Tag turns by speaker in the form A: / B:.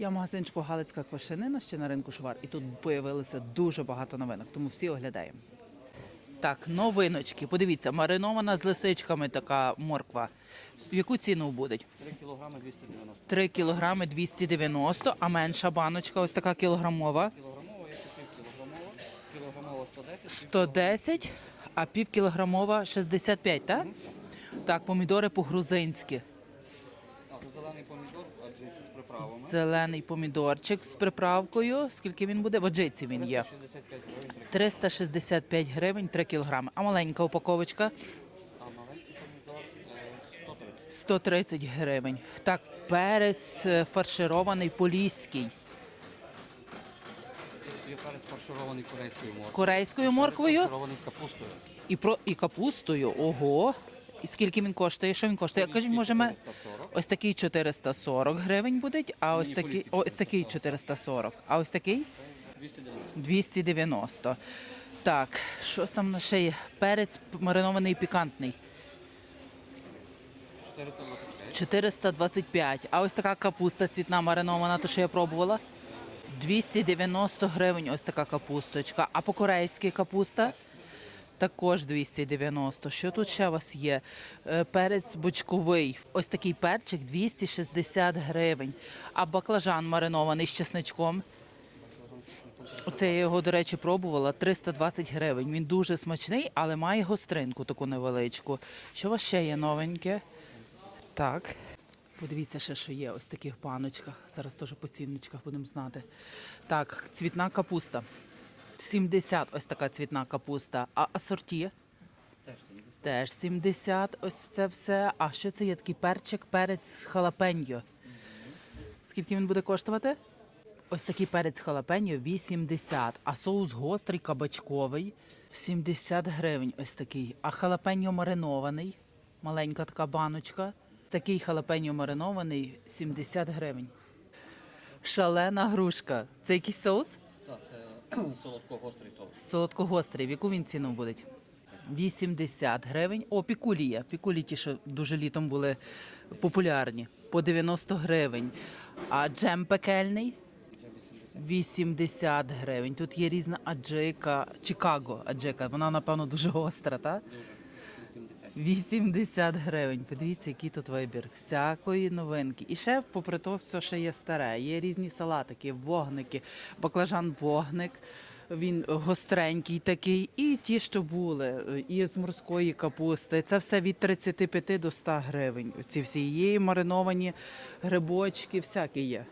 A: Я в магазинчику Галицька квашенина ще на ринку Швар, і тут появилося дуже багато новинок, тому всі оглядаємо. Так, новиночки. Подивіться, маринована з лисичками така морква. Яку ціну буде?
B: 3 кілограми 290.
A: 3 кілограми 290, а менша баночка, ось така кілограмова.
B: Кілограмова, якщо пів кілограмова. Кілограмова 110.
A: 110, а пів кілограмова 65, так? Так, помідори по-грузинськи.
B: Зелений помідор, а з приправами.
A: Зелений помідорчик з приправкою. Скільки він буде? В аджиці він є.
B: 65 гривень, 3
A: 365 гривень 3 кілограми. А маленька упаковочка
B: А маленький помідор е, 130.
A: 130 гривень. Так, перець е, фарширований поліський.
B: Перець фарширований корейською морквою.
A: Корейською морквою
B: Фарширований капустою.
A: і, про, і капустою. Ого. І скільки він коштує? Що він коштує? Кажіть, може, ми... ось такий 440 гривень буде, а ось такий, ось такий 440. А ось такий
B: 290.
A: 290. Так, що там в нас ще є? Перець маринований пікантний.
B: 425.
A: 425. А ось така капуста цвітна маринована, то що я пробувала. 290 гривень ось така капусточка. А по-корейськи капуста також 290. Що тут ще у вас є? Е, Перець бочковий. Ось такий перчик 260 гривень. А баклажан маринований з чесничком. Оце я його, до речі, пробувала 320 гривень. Він дуже смачний, але має гостринку таку невеличку. Що у вас ще є новеньке? Так. Подивіться ще, що є ось таких баночках. Зараз теж по цінничках будемо знати. Так, цвітна капуста. 70 ось така цвітна капуста. А асорті?
B: Теж 70.
A: Теж 70. Ось це все. А що це є такий перчик, перець халапеньо? Скільки він буде коштувати? Ось такий перець халапеньо 80, а соус гострий кабачковий 70 гривень. Ось такий. А халапеньо маринований, маленька така баночка. Такий халапеньо маринований 70 гривень. Шалена грушка. Це якийсь соус?
B: Солодко-гострий соус.
A: Солодкогострий. В яку він ціну буде? 80 гривень. О, пікулі є. Пікулі ті, що дуже літом були популярні. По 90 гривень. А джем пекельний? 80 гривень. Тут є різна аджика, Чикаго аджика. Вона, напевно, дуже гостра, так?
B: Дуже. 80.
A: 80 гривень. Подивіться, який тут вибір. Всякої новинки. І ще, попри то, все ще є старе. Є різні салатики, вогники, баклажан вогник. Він гостренький такий, і ті, що були, і з морської капусти. Це все від 35 до 100 гривень. Ці всі є мариновані грибочки, всякі є.